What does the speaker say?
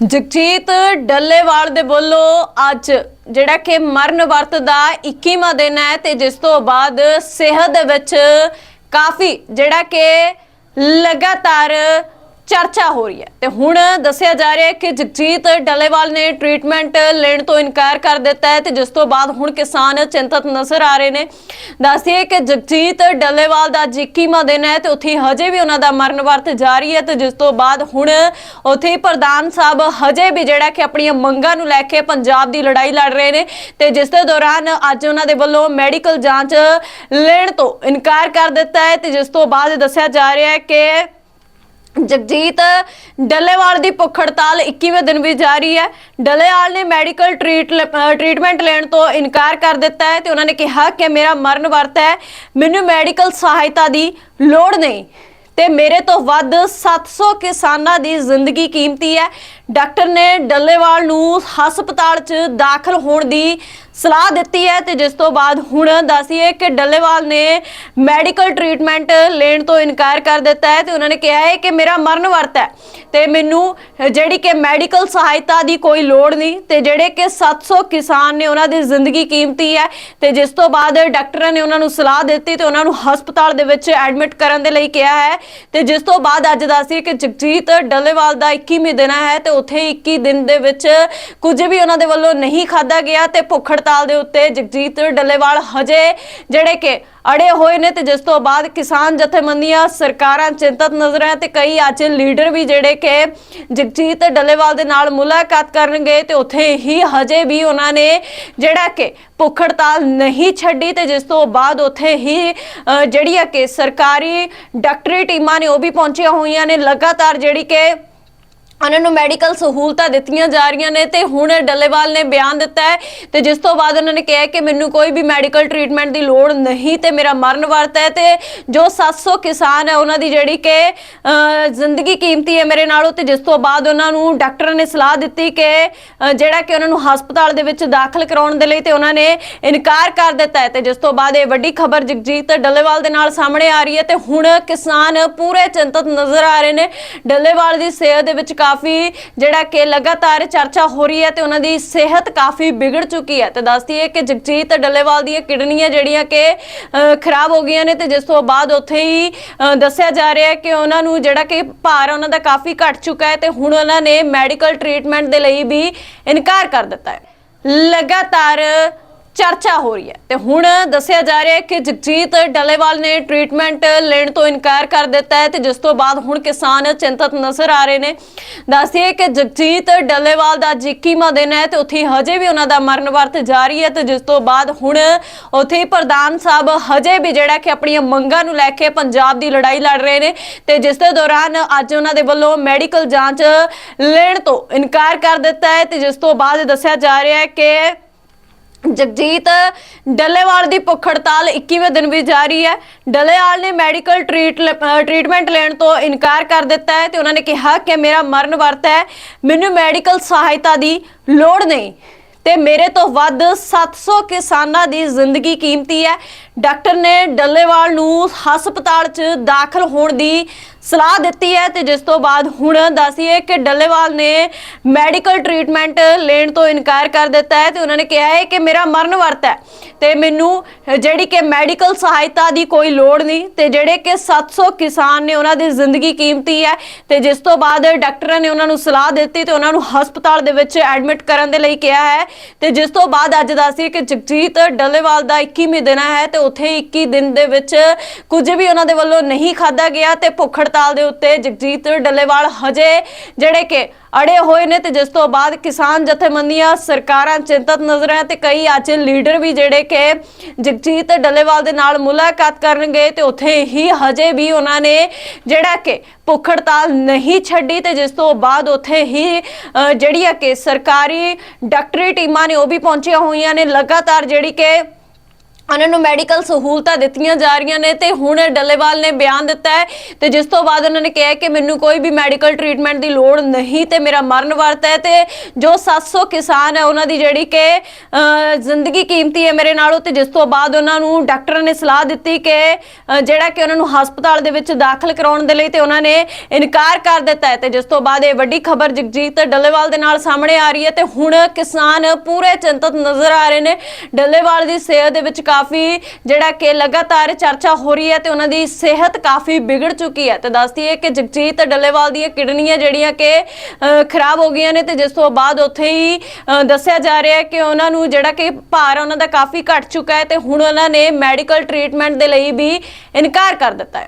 ਜਗਜੀਤ ਡੱਲੇਵਾਲ ਦੇ ਵੱਲੋਂ ਅੱਜ ਜਿਹੜਾ ਕਿ ਮਰਨ ਵਰਤ ਦਾ 21ਵਾਂ ਦਿਨ ਹੈ ਤੇ ਜਿਸ ਤੋਂ ਬਾਅਦ ਸਿਹਤ ਦੇ ਵਿੱਚ ਕਾਫੀ ਜਿਹੜਾ ਕਿ ਲਗਾਤਾਰ ਚਰਚਾ ਹੋ ਰਹੀ ਹੈ। ਤੇ ਹੁਣ ਦੱਸਿਆ ਜਾ ਰਿਹਾ ਹੈ ਕਿ ਜਗਜੀਤ ਡੱਲੇਵਾਲ ਨੇ ਟ੍ਰੀਟਮੈਂਟ ਲੈਣ ਤੋਂ ਇਨਕਾਰ ਕਰ ਦਿੱਤਾ ਹੈ ਤੇ ਜਿਸ ਤੋਂ ਬਾਅਦ ਹੁਣ ਕਿਸਾਨ ਚਿੰਤਤ ਨਜ਼ਰ ਆ ਰਹੇ ਨੇ। ਦੱਸਿਏ ਕਿ ਜਗਜੀਤ ਡੱਲੇਵਾਲ ਦਾ ਅੱਜ 21ਵਾਂ ਦਿਨ ਹੈ ਤੇ ਉੱਥੇ ਹਜੇ ਵੀ ਉਹਨਾਂ ਦਾ ਮਰਨ ਵਰਤ ਜਾਰੀ ਹੈ ਤੇ ਜਿਸ ਤੋਂ ਬਾਅਦ ਹੁਣ ਉੱਥੇ ਪ੍ਰਧਾਨ ਸਾਹਿਬ ਹਜੇ ਵੀ ਜਿਹੜਾ ਕਿ ਆਪਣੀਆਂ ਮੰਗਾਂ ਨੂੰ ਲੈ ਕੇ ਪੰਜਾਬ ਦੀ ਲੜਾਈ ਲੜ ਰਹੇ ਨੇ ਤੇ ਜਿਸ ਦੇ ਦੌਰਾਨ ਅੱਜ ਉਹਨਾਂ ਦੇ ਵੱਲੋਂ ਮੈਡੀਕਲ ਜਾਂਚ ਲੈਣ ਤੋਂ ਇਨਕਾਰ ਕਰ ਦਿੱਤਾ ਹੈ ਤੇ ਜਿਸ ਤੋਂ ਬਾਅਦ ਦੱਸਿਆ ਜਾ ਰਿਹਾ ਹੈ ਕਿ ਜਗਜੀਤ ਡੱਲੇਵਾਲ ਦੀ ਭੁੱਖ ਹੜਤਾਲ 21ਵੇਂ ਦਿਨ ਵੀ ਜਾਰੀ ਹੈ। ਡੱਲੇਵਾਲ ਨੇ ਮੈਡੀਕਲ ਟ੍ਰੀਟ ਟ੍ਰੀਟਮੈਂਟ ਲੈਣ ਤੋਂ ਇਨਕਾਰ ਕਰ ਦਿੱਤਾ ਹੈ ਤੇ ਉਹਨਾਂ ਨੇ ਕਿਹਾ ਕਿ ਮੇਰਾ ਮਰਨ ਵਰਤ ਹੈ, ਮੈਨੂੰ ਮੈਡੀਕਲ ਸਹਾਇਤਾ ਦੀ ਲੋੜ ਨਹੀਂ ਤੇ ਮੇਰੇ ਤੋਂ ਵੱਧ 700 ਕਿਸਾਨਾਂ ਦੀ ਜ਼ਿੰਦਗੀ ਕੀਮਤੀ ਹੈ। ਡਾਕਟਰ ਨੇ ਡੱਲੇਵਾਲ ਨੂੰ ਹਸਪਤਾਲ 'ਚ ਦਾਖਲ ਹੋਣ ਦੀ ਸਲਾਹ ਦਿੱਤੀ ਹੈ ਤੇ ਜਿਸ ਤੋਂ ਬਾਅਦ ਹੁਣ ਦੱਸੀਏ ਕਿ ਡੱਲੇਵਾਲ ਨੇ ਮੈਡੀਕਲ ਟ੍ਰੀਟਮੈਂਟ ਲੈਣ ਤੋਂ ਇਨਕਾਰ ਕਰ ਦਿੱਤਾ ਹੈ ਤੇ ਉਹਨਾਂ ਨੇ ਕਿਹਾ ਹੈ ਕਿ ਮੇਰਾ ਮਰਨ ਵਰਤ ਹੈ ਤੇ ਮੈਨੂੰ ਜਿਹੜੀ ਕਿ ਮੈਡੀਕਲ ਸਹਾਇਤਾ ਦੀ ਕੋਈ ਲੋੜ ਨਹੀਂ ਤੇ ਜਿਹੜੇ ਕਿ 700 ਕਿਸਾਨ ਨੇ ਉਹਨਾਂ ਦੀ ਜ਼ਿੰਦਗੀ ਕੀਮਤੀ ਹੈ ਤੇ ਜਿਸ ਤੋਂ ਬਾਅਦ ਡਾਕਟਰਾਂ ਨੇ ਉਹਨਾਂ ਨੂੰ ਸਲਾਹ ਦਿੱਤੀ ਤੇ ਉਹਨਾਂ ਨੂੰ ਹਸਪਤਾਲ ਦੇ ਵਿੱਚ ਐਡਮਿਟ ਕਰਨ ਦੇ ਲਈ ਕਿਹਾ ਹੈ ਤੇ ਜਿਸ ਤੋਂ ਬਾਅਦ ਅੱਜ ਦੱਸੀਏ ਕਿ ਜਗਜੀਤ ਡੱਲੇਵਾਲ ਦਾ 21ਵੀਂ ਦਿਨ ਹੈ ਤੇ ਉੱਥੇ 21 ਦਿਨ ਦੇ ਵਿੱਚ ਕੁਝ ਵੀ ਉਹਨਾਂ ਦੇ ਵੱਲੋਂ ਨਹੀਂ ਖਾਦਾ ਗਿਆ ਤੇ ਭੁੱਖ ਹੜਤਾਲ ਦੇ ਉੱਤੇ ਜਗਜੀਤ ਡੱਲੇਵਾਲ ਹਜੇ ਜਿਹੜੇ ਕਿ ਅੜੇ ਹੋਏ ਨੇ ਤੇ ਜਿਸ ਤੋਂ ਬਾਅਦ ਕਿਸਾਨ ਜਥੇਬੰਦੀਆਂ ਸਰਕਾਰਾਂ ਚਿੰਤਤ ਨਜ਼ਰ ਹੈ ਤੇ ਕਈ ਅੱਜ ਲੀਡਰ ਵੀ ਜਿਹੜੇ ਕਿ ਜਗਜੀਤ ਡੱਲੇਵਾਲ ਦੇ ਨਾਲ ਮੁਲਾਕਾਤ ਕਰਨਗੇ ਤੇ ਉੱਥੇ ਹੀ ਹਜੇ ਵੀ ਉਹਨਾਂ ਨੇ ਜਿਹੜਾ ਕਿ ਭੁੱਖ ਹੜਤਾਲ ਨਹੀਂ ਛੱਡੀ ਤੇ ਜਿਸ ਤੋਂ ਬਾਅਦ ਉੱਥੇ ਹੀ ਅ, ਜਿਹੜੀ ਆ ਕਿ ਸਰਕਾਰੀ ਡਾਕਟਰੀ ਟੀਮਾਂ ਨੇ ਉਹ ਵੀ ਪਹੁੰਚੀਆਂ ਹੋਈਆਂ ਨੇ। ਲਗਾਤਾਰ ਜਿਹੜੀ ਕਿ ਉਹਨਾਂ ਨੂੰ ਮੈਡੀਕਲ ਸਹੂਲਤਾਂ ਦਿੱਤੀਆਂ ਜਾ ਰਹੀਆਂ ਨੇ ਤੇ ਹੁਣ ਡੱਲੇਵਾਲ ਨੇ ਬਿਆਨ ਦਿੱਤਾ ਹੈ ਤੇ ਜਿਸ ਤੋਂ ਬਾਅਦ ਉਹਨਾਂ ਨੇ ਕਿਹਾ ਕਿ ਮੈਨੂੰ ਕੋਈ ਵੀ ਮੈਡੀਕਲ ਟ੍ਰੀਟਮੈਂਟ ਦੀ ਲੋੜ ਨਹੀਂ ਤੇ ਮੇਰਾ ਮਰਨ ਵਰਤ ਹੈ ਤੇ ਜੋ 700 ਕਿਸਾਨ ਹੈ ਉਹਨਾਂ ਦੀ ਜਿਹੜੀ ਕਿ ਜ਼ਿੰਦਗੀ ਕੀਮਤੀ ਹੈ ਮੇਰੇ ਨਾਲੋਂ ਤੇ ਜਿਸ ਤੋਂ ਬਾਅਦ ਉਹਨਾਂ ਨੂੰ ਡਾਕਟਰਾਂ ਨੇ ਸਲਾਹ ਦਿੱਤੀ ਕਿ ਜਿਹੜਾ ਕਿ ਉਹਨਾਂ ਨੂੰ ਹਸਪਤਾਲ ਦੇ ਵਿੱਚ ਦਾਖਲ ਕਰਾਉਣ ਦੇ ਲਈ ਤੇ ਉਹਨਾਂ ਨੇ ਇਨਕਾਰ ਕਰ ਦਿੱਤਾ ਹੈ ਤੇ ਜਿਸ ਤੋਂ ਬਾਅਦ ਇਹ ਵੱਡੀ ਖਬਰ ਜਗਜੀਤ ਡੱਲੇਵਾਲ ਦੇ ਨਾਲ ਸਾਹਮਣੇ ਆ ਰਹੀ ਹੈ ਤੇ ਹੁਣ ਕਿਸਾਨ ਪੂਰੇ ਚਿੰਤਤ ਨਜ਼ਰ ਆ ਰਹੇ ਨੇ। ਡੱਲੇਵਾਲ ਦੀ ਸਿਹਤ ਦੇ ਵਿੱਚ ਕਾਫੀ ਜਿਹੜਾ ਕਿ ਲਗਾਤਾਰ ਚਰਚਾ ਹੋ ਰਹੀ ਹੈ ਤੇ ਉਹਨਾਂ ਦੀ ਸਿਹਤ ਕਾਫੀ ਵਿਗੜ ਚੁੱਕੀ ਹੈ। ਤੇ ਦੱਸਦੀ ਹੈ ਕਿ ਜਗਜੀਤ ਡੱਲੇਵਾਲ ਦੀਆਂ ਕਿਡਨੀਆਂ ਜਿਹੜੀਆਂ ਕਿ ਖਰਾਬ ਹੋ ਗਈਆਂ ਨੇ ਤੇ ਜਿਸ ਤੋਂ ਬਾਅਦ ਉੱਥੇ ਹੀ ਦੱਸਿਆ ਜਾ ਰਿਹਾ ਹੈ ਕਿ ਉਹਨਾਂ ਨੂੰ ਜਿਹੜਾ ਕਿ ਭਾਰ ਉਹਨਾਂ ਦਾ ਕਾਫੀ ਘਟ ਚੁੱਕਾ ਹੈ ਤੇ ਹੁਣ ਉਹਨਾਂ ਨੇ ਮੈਡੀਕਲ ਟ੍ਰੀਟਮੈਂਟ ਦੇ ਲਈ ਵੀ ਇਨਕਾਰ ਕਰ ਦਿੱਤਾ ਹੈ। ਲਗਾਤਾਰ ਚਰਚਾ ਹੋ ਰਹੀ ਹੈ। ਤੇ ਹੁਣ ਦੱਸਿਆ ਜਾ ਰਿਹਾ ਹੈ ਕਿ ਜਗਜੀਤ ਡੱਲੇਵਾਲ ਨੇ ਟ੍ਰੀਟਮੈਂਟ ਲੈਣ ਤੋਂ ਇਨਕਾਰ ਕਰ ਦਿੱਤਾ ਹੈ ਤੇ ਜਿਸ ਤੋਂ ਬਾਅਦ ਹੁਣ ਕਿਸਾਨ ਚਿੰਤਤ ਨਜ਼ਰ ਆ ਰਹੇ ਨੇ। ਦੱਸਦੀਏ ਕਿ ਜਗਜੀਤ ਡੱਲੇਵਾਲ ਦਾ ਅੱਜ 21ਵਾਂ ਦਿਨ ਹੈ ਤੇ ਉੱਥੇ ਹਜੇ ਵੀ ਉਹਨਾਂ ਦਾ ਮਰਨ ਵਰਤ ਜਾਰੀ ਹੈ ਤੇ ਜਿਸ ਤੋਂ ਬਾਅਦ ਹੁਣ ਉੱਥੇ ਪ੍ਰਧਾਨ ਸਾਹਿਬ ਹਜੇ ਵੀ ਜਿਹੜਾ ਕਿ ਆਪਣੀਆਂ ਮੰਗਾਂ ਨੂੰ ਲੈ ਕੇ ਪੰਜਾਬ ਦੀ ਲੜਾਈ ਲੜ ਰਹੇ ਨੇ ਤੇ ਜਿਸ ਦੇ ਦੌਰਾਨ ਅੱਜ ਉਹਨਾਂ ਦੇ ਵੱਲੋਂ ਮੈਡੀਕਲ ਜਾਂਚ ਲੈਣ ਤੋਂ ਇਨਕਾਰ ਕਰ ਦਿੱਤਾ ਹੈ ਤੇ ਜਿਸ ਤੋਂ ਬਾਅਦ ਦੱਸਿਆ ਜਾ ਰਿਹਾ ਹੈ ਕਿ ਜਗਜੀਤ, ਡੱਲੇਵਾਲ ਦੀ ਭੁੱਖ ਹੜਤਾਲ 21ਵੇਂ ਦਿਨ ਵੀ ਜਾਰੀ ਹੈ। ਡੱਲੇਵਾਲ ਨੇ ਮੈਡੀਕਲ ਟ੍ਰੀਟ ਟ੍ਰੀਟਮੈਂਟ ਲੈਣ ਤੋਂ ਇਨਕਾਰ ਕਰ ਦਿੱਤਾ ਹੈ ਤੇ ਉਹਨਾਂ ਨੇ ਕਿਹਾ ਕਿ ਮੇਰਾ ਮਰਨ ਵਰਤ ਹੈ, ਮੈਨੂੰ ਮੈਡੀਕਲ ਸਹਾਇਤਾ ਦੀ ਲੋੜ ਨਹੀਂ ਤੇ ਮੇਰੇ ਤੋਂ ਵੱਧ 700 ਕਿਸਾਨਾਂ ਦੀ ਜ਼ਿੰਦਗੀ ਕੀਮਤੀ ਹੈ। ਡਾਕਟਰ ਨੇ ਡੱਲੇਵਾਲ ਨੂੰ ਹਸਪਤਾਲ 'ਚ ਦਾਖਲ ਹੋਣ ਦੀ ਸਲਾਹ ਦਿੱਤੀ ਹੈ ਤੇ ਜਿਸ ਤੋਂ ਬਾਅਦ ਹੁਣ ਦੱਸੀਏ ਕਿ ਡੱਲੇਵਾਲ ਨੇ ਮੈਡੀਕਲ ਟ੍ਰੀਟਮੈਂਟ ਲੈਣ ਤੋਂ ਇਨਕਾਰ ਕਰ ਦਿੱਤਾ ਹੈ ਤੇ ਉਹਨਾਂ ਨੇ ਕਿਹਾ ਹੈ ਕਿ ਮੇਰਾ ਮਰਨ ਵਰਤ ਹੈ ਤੇ ਮੈਨੂੰ ਜਿਹੜੀ ਕਿ ਮੈਡੀਕਲ ਸਹਾਇਤਾ ਦੀ ਕੋਈ ਲੋੜ ਨਹੀਂ ਤੇ ਜਿਹੜੇ ਕਿ 700 ਕਿਸਾਨ ਨੇ ਉਹਨਾਂ ਦੀ ਜ਼ਿੰਦਗੀ ਕੀਮਤੀ ਹੈ ਤੇ ਜਿਸ ਤੋਂ ਬਾਅਦ ਡਾਕਟਰਾਂ ਨੇ ਉਹਨਾਂ ਨੂੰ ਸਲਾਹ ਦਿੱਤੀ ਤੇ ਉਹਨਾਂ ਨੂੰ ਹਸਪਤਾਲ ਦੇ ਵਿੱਚ ਐਡਮਿਟ ਕਰਨ ਦੇ ਲਈ ਕਿਹਾ ਹੈ ਤੇ ਜਿਸ ਤੋਂ ਬਾਅਦ ਅੱਜ ਦੱਸੀਏ ਕਿ ਜਗਜੀਤ ਡੱਲੇਵਾਲ ਦਾ 21ਵੀਂ ਦਿਨ ਹੈ ਤੇ ਉੱਥੇ 21 ਦਿਨ ਦੇ ਵਿੱਚ ਕੁਝ ਵੀ ਉਹਨਾਂ ਦੇ ਵੱਲੋਂ ਨਹੀਂ ਖਾਦਾ ਗਿਆ ਤੇ ਭੁੱਖੜ ਹੜਤਾਲ ਦੇ ਉੱਤੇ ਜਗਜੀਤ ਡੱਲੇਵਾਲ ਹਜੇ ਜਿਹੜੇ ਕਿ ਅੜੇ ਹੋਏ ਨੇ ਤੇ ਜਿਸ ਤੋਂ ਬਾਅਦ ਕਿਸਾਨ ਜਥੇਬੰਦੀਆਂ ਸਰਕਾਰਾਂ ਚਿੰਤਤ ਨਜ਼ਰ ਹੈ ਤੇ ਕਈ ਅੱਜ ਲੀਡਰ ਵੀ ਜਿਹੜੇ ਕਿ ਜਗਜੀਤ ਡੱਲੇਵਾਲ ਦੇ ਨਾਲ ਮੁਲਾਕਾਤ ਕਰਨਗੇ ਤੇ ਉੱਥੇ ਹੀ ਹਜੇ ਵੀ ਉਹਨਾਂ ਨੇ ਜਿਹੜਾ ਕਿ ਭੁੱਖ ਹੜਤਾਲ ਨਹੀਂ ਛੱਡੀ ਤੇ ਜਿਸ ਤੋਂ ਬਾਅਦ ਉੱਥੇ ਹੀ ਅਹ, ਜਿਹੜੀ ਆ ਕਿ ਸਰਕਾਰੀ ਡਾਕਟਰੀ ਟੀਮਾਂ ਨੇ ਉਹ ਵੀ ਪਹੁੰਚੀਆਂ ਹੋਈਆਂ ਨੇ। ਲਗਾਤਾਰ ਜਿਹੜੀ ਕਿ ਉਹਨਾਂ ਨੂੰ ਮੈਡੀਕਲ ਸਹੂਲਤਾਂ ਦਿੱਤੀਆਂ ਜਾ ਰਹੀਆਂ ਨੇ ਤੇ ਹੁਣ ਡੱਲੇਵਾਲ ਨੇ ਬਿਆਨ ਦਿੱਤਾ ਹੈ ਤੇ ਜਿਸ ਤੋਂ ਬਾਅਦ ਉਹਨਾਂ ਨੇ ਕਿਹਾ ਕਿ ਮੈਨੂੰ ਕੋਈ ਵੀ ਮੈਡੀਕਲ ਟ੍ਰੀਟਮੈਂਟ ਦੀ ਲੋੜ ਨਹੀਂ ਤੇ ਮੇਰਾ ਮਰਨ ਵਰਤ ਹੈ ਤੇ ਜੋ 700 ਕਿਸਾਨ ਹੈ ਉਹਨਾਂ ਦੀ ਜਿਹੜੀ ਕਿ ਜ਼ਿੰਦਗੀ ਕੀਮਤੀ ਹੈ ਮੇਰੇ ਨਾਲੋਂ ਤੇ ਜਿਸ ਤੋਂ ਬਾਅਦ ਉਹਨਾਂ ਨੂੰ ਡਾਕਟਰਾਂ ਨੇ ਸਲਾਹ ਦਿੱਤੀ ਕਿ ਜਿਹੜਾ ਕਿ ਉਹਨਾਂ ਨੂੰ ਹਸਪਤਾਲ ਦੇ ਵਿੱਚ ਦਾਖਲ ਕਰਾਉਣ ਦੇ ਲਈ ਤੇ ਉਹਨਾਂ ਨੇ ਇਨਕਾਰ ਕਰ ਦਿੱਤਾ ਹੈ ਤੇ ਜਿਸ ਤੋਂ ਬਾਅਦ ਇਹ ਵੱਡੀ ਖਬਰ ਜਗਜੀਤ ਡੱਲੇਵਾਲ ਦੇ ਨਾਲ ਸਾਹਮਣੇ ਆ ਰਹੀ ਹੈ ਤੇ ਹੁਣ ਕਿਸਾਨ ਪੂਰੇ ਚਿੰਤਤ ਨਜ਼ਰ ਆ ਰਹੇ ਨੇ ਡੱਲੇਵਾਲ ਦੀ ਸਿਹਤ ਦੇ ਵਿੱਚ ਕਾਫੀ ਜਿਹੜਾ ਕਿ ਲਗਾਤਾਰ ਚਰਚਾ ਹੋ ਰਹੀ ਹੈ ਤੇ ਉਹਨਾਂ ਦੀ ਸਿਹਤ ਕਾਫੀ ਵਿਗੜ ਚੁੱਕੀ ਹੈ। ਤੇ ਦੱਸਦੀ ਹੈ ਕਿ ਜਗਜੀਤ ਡੱਲੇਵਾਲ ਦੀਆਂ ਕਿਡਨੀਆਂ ਜਿਹੜੀਆਂ ਕਿ ਖਰਾਬ ਹੋ ਗਈਆਂ ਨੇ ਤੇ ਜਿਸ ਤੋਂ ਬਾਅਦ ਉੱਥੇ ਹੀ ਦੱਸਿਆ ਜਾ ਰਿਹਾ ਹੈ ਕਿ ਉਹਨਾਂ ਨੂੰ ਜਿਹੜਾ ਕਿ ਭਾਰ ਉਹਨਾਂ ਦਾ ਕਾਫੀ ਘਟ ਚੁੱਕਾ ਹੈ ਤੇ ਹੁਣ ਉਹਨਾਂ ਨੇ ਮੈਡੀਕਲ ਟ੍ਰੀਟਮੈਂਟ ਦੇ ਲਈ ਵੀ ਇਨਕਾਰ ਕਰ ਦਿੱਤਾ ਹੈ।